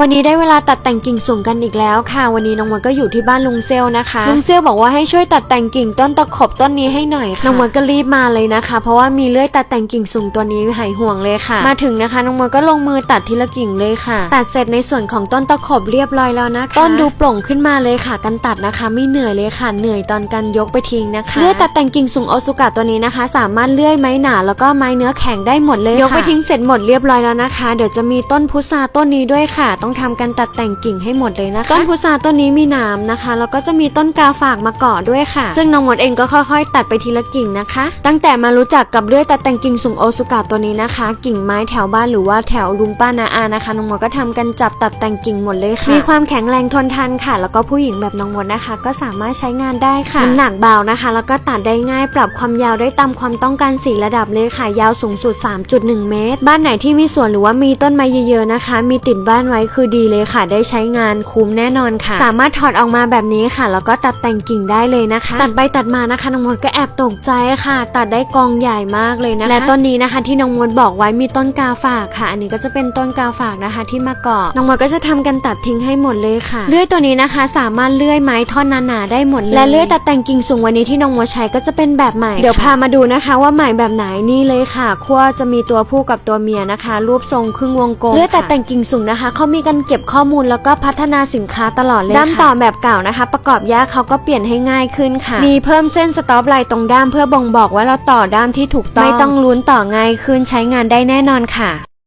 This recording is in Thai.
วันนี้ได้เวลาตัดแต่งกิ่งสูงกันอีกแล้วค่ะ วันนี้น้องมดก็อยู่ที่บ้านลุงเซลนะคะ ลุงเซลบอกว่าให้ช่วยตัดแต่งกิ่งต้นตะขบต้นนี้ให้หน่อยค่ะน้องมดก็รีบมาเลยนะคะ เพราะว่ามีเลื่อยตัดแต่งกิ่งสูงตัวนี้หายห่วงเลยค่ะ มาถึงนะคะน้องมดก็ลงมือตัดทีละกิ่งเลยค่ะ ตัดเสร็จในส่วนของต้นตะขบเรียบร้อยแล้วนะคะ ต้นดูโปร่งขึ้นมาเลยค่ะ กันตัดนะคะ ไม่เหนื่อยเลยค่ะ เหนื่อยตอนการยกไปทิ้งนะคะเลื่อยตัดแต่งกิ่งสูงโอซุกะตัวนี้นะคะ สามารถเลื่อยไม้หนาแล้วก็ไม้เนื้อแข็งได้หมดเลยยกไปทิ้งเสร็จหมดเรียบร้อยแล้วนะคะ เดี๋ยวจะมีต้นพุทราต้นนี้ด้วยค่ะต้องทำการตัดแต่งกิ่งให้หมดเลยนะคะต้นพุทราต้นนี้มีหนามนะคะแล้วก็จะมีต้นกาฝากมาเกาะด้วยค่ะ ซึ่งน้องมดเองก็ค่อยๆ ตัดไปทีละกิ่งนะคะ ตั้งแต่มารู้จักกับเลื่อยตัดแต่งกิ่งสูงโอซุกะตัวนี้นะคะ กิ่งไม้แถวบ้านหรือว่าแถวลุงป้านาอานะคะน้องมดก็ทำกันจับตัดแต่งกิ่งหมดเลยค่ะ มีความแข็งแรงทนทานค่ะ แล้วก็ผู้หญิงแบบน้องมดนะคะ ก็สามารถใช้งานได้ค่ะน้ำหนักเบานะคะ แล้วก็ตัดได้ง่ายปรับความยาวได้ตามความต้องการสี่ระดับเลยค่ะยาวสูงสุด 3.1 เมตร บ้านไหนที่มีสวนหรือว่ามีต้นไม้เยอะๆนะคะ มีติดบ้านไว้คือดีเลยค่ะ ได้ใช้งานคุ้มแน่นอนค่ะ สามารถถอดออกมาแบบนี้ค่ะ แล้วก็ตัดแต่งกิ่งได้เลยนะคะ ตัดไปตัดมานะคะน้องมดก็แอบตกใจค่ะ ตัดได้กองใหญ่มากเลยนะคะ และต้นนี้นะคะที่น้องมดบอกไว้มีต้นกาฝากค่ะ อันนี้ก็จะเป็นต้นกาฝากนะคะ ที่มาเกาะน้องมดก็จะทำกันตัดทิ้งให้หมดเลยค่ะ เลื่อยตัวนี้นะคะ สามารถเลื่อยไม้ท่อนหนาๆได้หมดเลยและเลื่อยตัดแต่งกิ่งสูงวันนี้ที่น้องมดใช้ก็จะเป็นแบบใหม่ เดี๋ยวพามาดูนะคะ ว่าใหม่แบบไหนนี่เลยค่ะขั้วจะมีตัวผู้กับตัวเมียนะคะ รูปทรงครึ่งวงกลมเลื่อยตัดแต่งกิ่งสูงนะคะเขามีการเก็บข้อมูลแล้วก็พัฒนาสินค้าตลอดเลยด้ามต่อแบบเก่านะคะ ประกอบยากเขาก็เปลี่ยนให้ง่ายขึ้นค่ะ มีเพิ่มเส้นสต็อปไลน์ตรงด้ามเพื่อบ่งบอกว่าเราต่อด้ามที่ถูกต้องไม่ต้องลุ้นต่อง่ายขึ้นใช้งานได้แน่นอนค่ะ